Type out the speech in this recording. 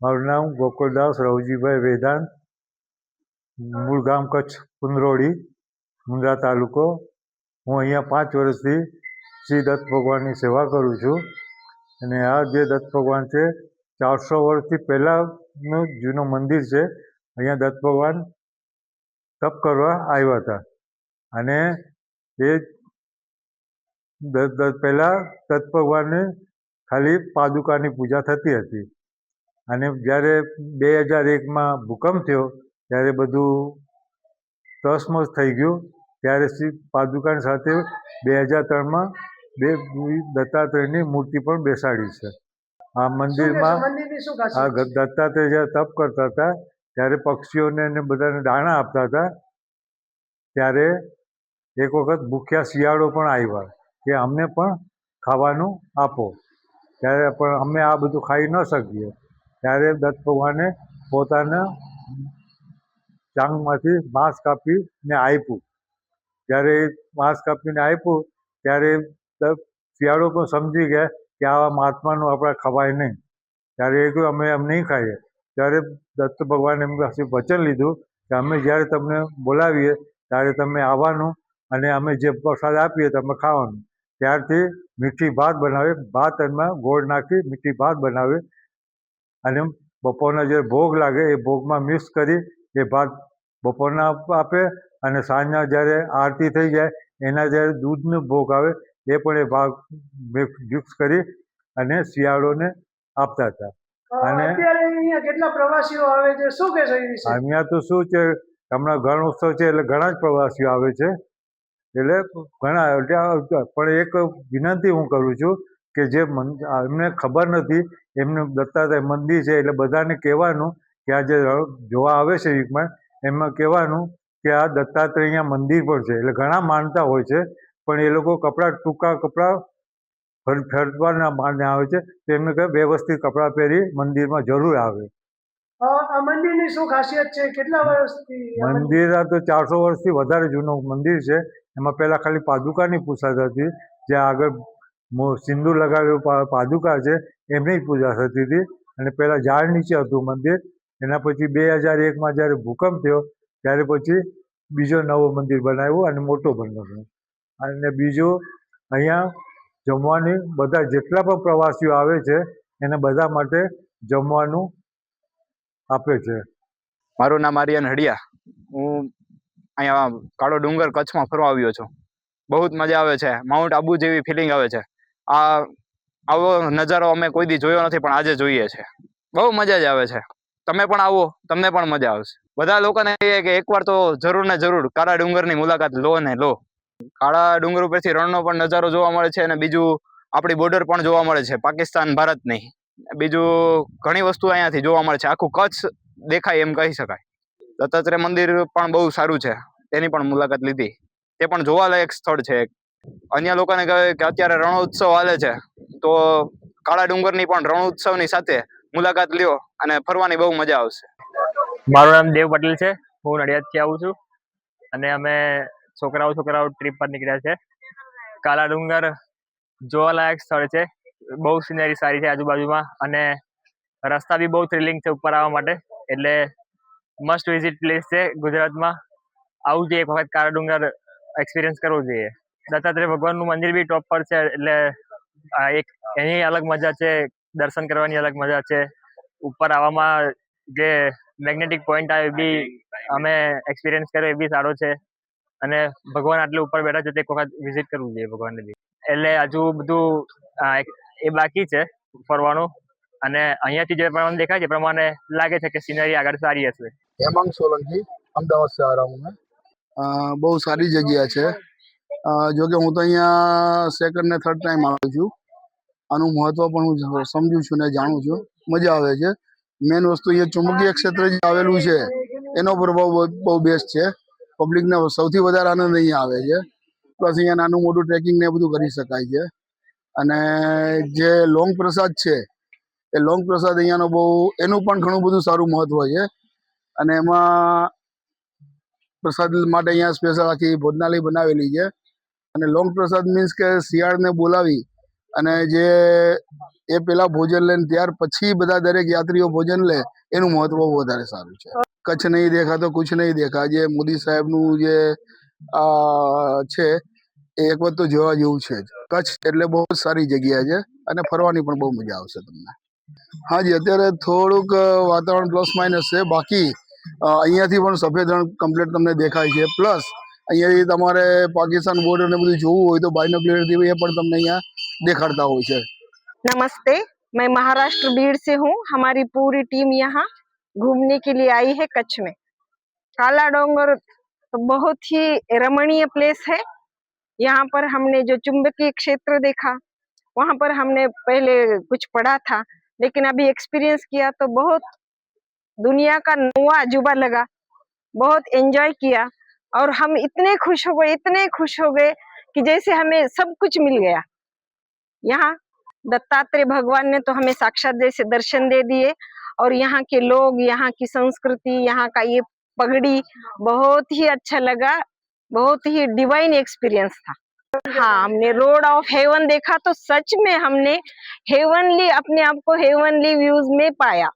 મારું નામ ગોકુલદાસ રવજીભાઈ વેદાંત મૂળ ગામ કચ્છ, કુંદરોળી, મુંદ્રા તાલુકો. હું અહીંયા પાંચ વર્ષથી શ્રી દત્ત ભગવાનની સેવા કરું છું અને આ જે દત્ત ભગવાન છે, ચારસો વર્ષથી પહેલાંનું જૂનું મંદિર છે, અહીંયા દત્ત ભગવાન તપ કરવા આવ્યા હતા. અને એ પહેલાં દત્ત ભગવાનની ખાલી પાદુકાની પૂજા થતી હતી. અને જ્યારે બે હજાર એકમાં ભૂકંપ થયો ત્યારે બધું તસમસ થઈ ગયું. ત્યારે શ્રી પાદુકાણ સાથે બે હજાર ત્રણમાં બે દત્તાત્રેયની મૂર્તિ પણ બેસાડી છે. આ મંદિરમાં આ દત્તાત્રેય જ્યારે તપ કરતા હતા ત્યારે પક્ષીઓને અને બધાને દાણા આપતા હતા ત્યારે એક વખત ભૂખ્યા શિયાળો પણ આવ્યા કે અમને પણ ખાવાનું આપો. ત્યારે પણ અમે આ બધું ખાઈ ન શકીએ. ત્યારે દત્ત ભગવાને પોતાના ચાંગમાંથી માંસ કાપીને આપ્યું જ્યારે માંસ કાપીને આપ્યું ત્યારે શિયાળો પણ સમજી ગયા કે આવા મહાત્માનું આપણે ખવાય નહીં. ત્યારે એ કહ્યું, અમે એમ નહીં ખાઈએ. ત્યારે દત્ત ભગવાને એમ વચન લીધું કે અમે જ્યારે તમને બોલાવીએ, ત્યારે તમે આવવાનું અને અમે જે પ્રસાદ આપીએ તમે ખાવાનું. ત્યારથી મીઠી ભાત બનાવે, ભાત એમાં ગોળ નાખી, મીઠી ભાત બનાવે અને બપોરના જે ભોગ લાગે એ ભોગમાં મિક્સ કરી એ ભાત બપોરના આપે અને સાંજના જ્યારે આરતી થઈ જાય એના જ્યારે દૂધનો ભોગ આવે એ પણ એ ભાગ મિક્સ કરી અને શિયાળોને આપતા હતા. અને- અહીંયા કેટલા પ્રવાસીઓ આવે છે? શું કે અહીંયા તો શું છે હમણાં ગણ ઉત્સવ છે એટલે ઘણા જ પ્રવાસીઓ આવે છે. એટલે ઘણા પણ એક વિનંતી હું કરું છું કે જે મન એમને ખબર નથી એમને દત્તાત્રેય મંદિર છે એટલે બધાને કહેવાનું કે આ જે જોવા આવે છે વીકમાં એમાં કહેવાનું કે આ દત્તાત્રેય અહીંયા મંદિર પણ છે. એટલે ઘણા માનતા હોય છે પણ એ લોકો કપડાં ટૂંકા કપડાં ફર ફરવાના માને આવે છે તો એમને કહે વ્યવસ્થિત કપડાં પહેરી મંદિરમાં જરૂર આવે. આ મંદિરની શું ખાસિયત છે? કેટલા વર્ષથી મંદિર- આ તો ચારસો વર્ષથી વધારે જૂનું મંદિર છે. એમાં પહેલાં ખાલી પાદુકાની પૂજા થતી જ્યાં આગળ સિંદૂર લગાવેલું પાદુકા છે, એમની જ પૂજા થતી હતી. અને પહેલાં ઝાડ નીચે હતું મંદિર. એના પછી બે હજાર એકમાં જ્યારે ભૂકંપ થયો, ત્યારે પછી બીજો નવો મંદિર બનાવ્યું અને મોટો બન્યો. અને બીજું અહીંયા જમવાની બધા જેટલા પણ પ્રવાસીઓ આવે છે, એને બધા માટે જમવાનું આપે છે. મારું નામ આર્યન હડિયા. હું અહીંયા કાળો ડુંગર કચ્છમાં ફરવા આવ્યો છું. બહુ જ મજા આવે છે. માઉન્ટ આબુ જેવી ફિલિંગ આવે છે. આ આવો નજારો અમે કોઈ દી જોયો નથી, પણ આજે જોઈએ છે. બહુ મજા જ આવે છે. તમે પણ આવો, તમને પણ મજા આવશે. બધા લોકોને કહીએ કે એકવાર તો જરૂર ને જરૂર કાળા ડુંગરની મુલાકાત લો ને લો. કાળા ડુંગર ઉપરથી રણનો પણ નજારો જોવા મળે છે અને બીજું આપણી બોર્ડર પણ જોવા મળે છે, પાકિસ્તાન, ભારતની. બીજું ઘણી વસ્તુ અહીંયાથી જોવા મળે છે. આખું કચ્છ દેખાય એમ કહી શકાય. દત્તાત્રેય મંદિર પણ બહુ સારું છે. તેની પણ મુલાકાત લીધી. તે પણ જોવાલાયક સ્થળ છે એક. અન્ય લોકોને કહે કે અત્યારે રણોત્સવ હાલે છે, તો કાળા ડુંગરની પણ રણોત્સવની સાથે મુલાકાત લ્યો અને ફરવાની બહુ મજા આવશે. મારું નામ દેવ પટેલ છે, હું નડિયાદથી આવું છું અને અમે છોકરાઓ છોકરાઓ ટ્રીપ પર નીકળ્યા છે. કાલા ડુંગર જોવાલાયક સ્થળ છે, બહુ સિનરી સારી છે આજુબાજુમાં અને રસ્તા બી બહુ થ્રિલિંગ છે ઉપર આવવા માટે, એટલે મસ્ટ વિઝિટ પ્લેસ છે ગુજરાતમાં. આવું જોઈએ એક વખત કાળા ડુંગર એક્સપિરિયન્સ કરવો જોઈએ. દત્તાત્રેય ભગવાનનું મંદિર બી ટોપ પર છે, એટલે આ એક એની અલગ મજા છે, દર્શન કરવાની અલગ મજા છે. ઉપર આવવામાં જે મેગ્નેટિક પોઈન્ટ આવે એ બી અમે એક્સપિરિયન્સ કર્યો, એ બી સારો છે. અને ભગવાન આટલે ઉપર બેઠા છે, તે એક વખત વિઝિટ કરવું જોઈએ ભગવાનને બી. એટલે હજુ બધું એ બાકી છે, ફરવાનું. અને અહીંયાથી જે પ્રમાણે દેખાય છે પ્રમાણે લાગે છે કે સિનરી આગળ સારી હશે. હેમાંગ સોલંકી, અમદાવાદ શહેરમાં બહુ સારી જગ્યા છે. અ, જો કે હું તો અહીંયા સેકન્ડ ને થર્ડ ટાઈમ આવ્યો છું. આનું મહત્વ પણ હું સમજુ છું ને જાણું છું. મજા આવે છે. મેઇન વસ્તુ અહીંયા ચુંબકીય ક્ષેત્ર જે આવેલું છે એનો પ્રભાવ બહુ બેસ્ટ છે. પબ્લિકને સૌથી વધારે આનંદ અહીંયા આવે છે. પ્લસ અહીંયા નાનું મોટું ટ્રેકિંગ ને બધું કરી શકાય છે. અને જે લોંગ પ્રસાદ છે એ લોંગ પ્રસાદ અહીંયાનો બહુ એનું પણ ઘણું બધું સારું મહત્વ છે. અને એમાં પ્રસાદ માટે અહીંયા સ્પેશિયલ આખી ભોજનાલય બનાવેલી છે. અને લોંગ પ્રસાદ મીન્સ કે શિયાળને બોલાવી અને જે એ પેલા ભોજન લે ત્યાર પછી બધા દરેક યાત્રીઓ ભોજન લે, એનું મહત્વ વધારે સારું છે. કચ્છ નહીં દેખા તો કુછ નહીં દેખા. જે મોદી સાહેબનું જે આ છે, એ એક વખત તો જોવા જેવું છે કચ્છ એટલે બહુ સારી જગ્યા છે અને ફરવાની પણ બહુ મજા આવશે તમને. હાજી અત્યારે થોડુંક વાતાવરણ પ્લસ માઇનસ છે. બાકી અહીંયાથી પણ સફેદ રણ કમ્પ્લીટ તમને દેખાય છે. પ્લસ અહીંયાથી તમારે પાકિસ્તાન બોર્ડર ને બધું જોવું હોય તો બાયનોક્યુલરથી એ પણ તમને અહીંયા દેખાડતા હોય છે नमस्ते मैं महाराष्ट्र भीड़ से हूँ हमारी पूरी टीम यहाँ घूमने के लिए आई है कच्छ में काला डोंगर तो बहुत ही रमणीय प्लेस है यहाँ पर हमने जो चुंबकीय क्षेत्र देखा वहाँ पर हमने पहले कुछ पढ़ा था लेकिन अभी एक्सपीरियंस किया तो बहुत दुनिया का नवा अजूबा लगा बहुत एंजॉय किया और हम इतने खुश हो गए, इतने खुश हो गए कि जैसे हमें सब कुछ मिल गया। यहाँ दत्तात्रेय भगवान ने तो हमें साक्षात जैसे दर्शन दे दिए और यहाँ के लोग, यहाँ की संस्कृति, यहाँ का ये पगड़ी बहुत ही अच्छा लगा, बहुत ही डिवाइन एक्सपीरियंस था। हाँ हमने रोड ऑफ़ हेवन देखा तो सच में हमने हेवनली अपने आप को हेवनली व्यूज़ में पाया।